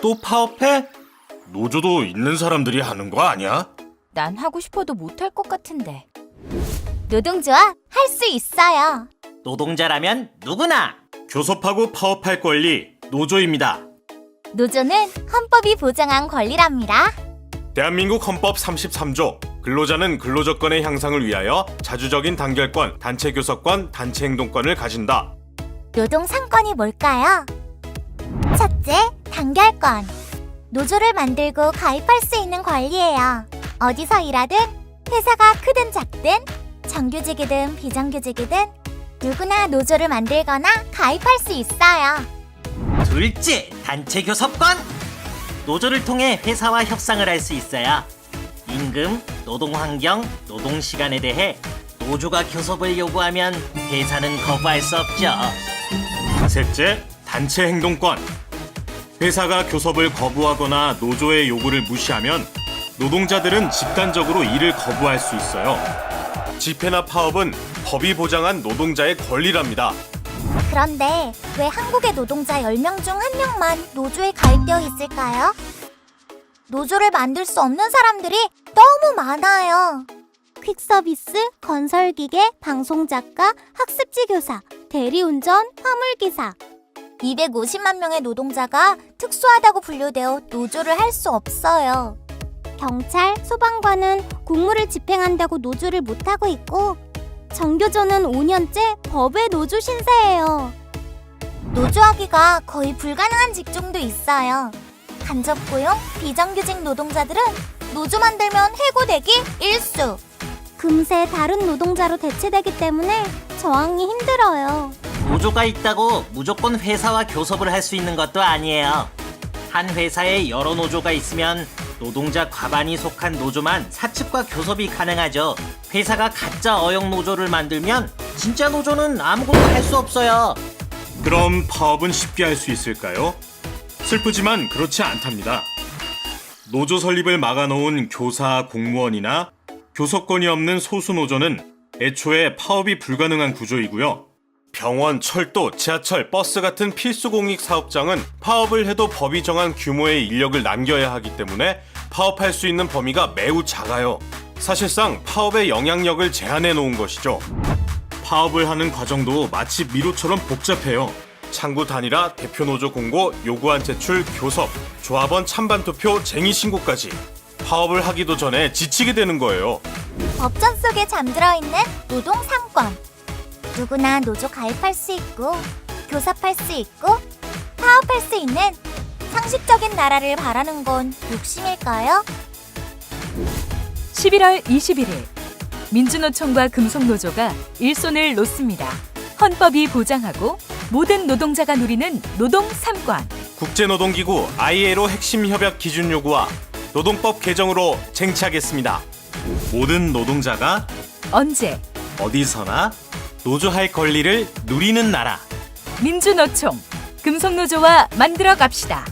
또 파업해? 노조도 있는 사람들이 하는 거 아니야? 난 하고 싶어도 못할 것 같은데. 노동조합 할 수 있어요. 노동자라면 누구나 교섭하고 파업할 권리 노조입니다. 노조는 헌법이 보장한 권리랍니다. 대한민국 헌법 33조 근로자는 근로조건의 향상을 위하여 자주적인 단결권, 단체 교섭권, 단체 행동권을 가진다. 노동 상권이 뭘까요? 첫째, 단결권. 노조를 만들고 가입할 수 있는 권리예요. 어디서 일하든, 회사가 크든 작든, 정규직이든 비정규직이든, 누구나 노조를 만들거나 가입할 수 있어요. 둘째 단체 교섭권 노조를 통해 회사와 협상을 할 수 있어야 임금, 노동 환경, 노동 시간에 대해 노조가 교섭을 요구하면 회사는 거부할 수 없죠. 셋째, 단체 행동권. 회사가 교섭을 거부하거나 노조의 요구를 무시하면 노동자들은 집단적으로 일을 거부할 수 있어요. 집회나 파업은 법이 보장한 노동자의 권리랍니다. 그런데 왜 한국의 노동자 10명 중 1명만 노조에 가입되어 있을까요? 노조를 만들 수 없는 사람들이 너무 많아요. 퀵서비스, 건설기계, 방송작가, 학습지 교사, 대리운전, 화물기사. 250만 명의 노동자가 특수하다고 분류되어 노조를 할 수 없어요. 경찰, 소방관은 공무를 집행한다고 노조를 못하고 있고 정교조는 5년째 법의 노조 신세예요. 노조하기가 거의 불가능한 직종도 있어요. 간접 고용, 비정규직 노동자들은 노조 만들면 해고되기 일수. 금세 다른 노동자로 대체되기 때문에 저항이 힘들어요. 노조가 있다고 무조건 회사와 교섭을 할 수 있는 것도 아니에요. 한 회사에 여러 노조가 있으면 노동자 과반이 속한 노조만 사측과 교섭이 가능하죠. 회사가 가짜 어용 노조를 만들면 진짜 노조는 아무것도 할 수 없어요. 그럼 파업은 쉽게 할 수 있을까요? 슬프지만 그렇지 않답니다. 노조 설립을 막아놓은 교사, 공무원이나 교섭권이 없는 소수 노조는 애초에 파업이 불가능한 구조이고요. 병원, 철도, 지하철, 버스 같은 필수 공익 사업장은 파업을 해도 법이 정한 규모의 인력을 남겨야 하기 때문에 파업할 수 있는 범위가 매우 작아요. 사실상 파업의 영향력을 제한해 놓은 것이죠. 파업을 하는 과정도 마치 미로처럼 복잡해요. 창구 단일화, 대표 노조 공고, 요구안 제출, 교섭, 조합원 찬반 투표, 쟁의 신고까지 파업을 하기도 전에 지치게 되는 거예요. 법전 속에 잠들어 있는 노동 상권. 누구나 노조 가입할 수 있고, 교섭할 수 있고, 파업할 수 있는 상식적인 나라를 바라는 건 욕심일까요? 11월 21일 민주노총과 금속노조가 일손을 놓습니다. 헌법이 보장하고 모든 노동자가 누리는 노동 3권. 국제노동기구 ILO 핵심 협약 기준 요구와 노동법 개정으로 쟁취하겠습니다. 모든 노동자가 언제 어디서나 노조할 권리를 누리는 나라. 민주노총 금속노조와 만들어 갑시다.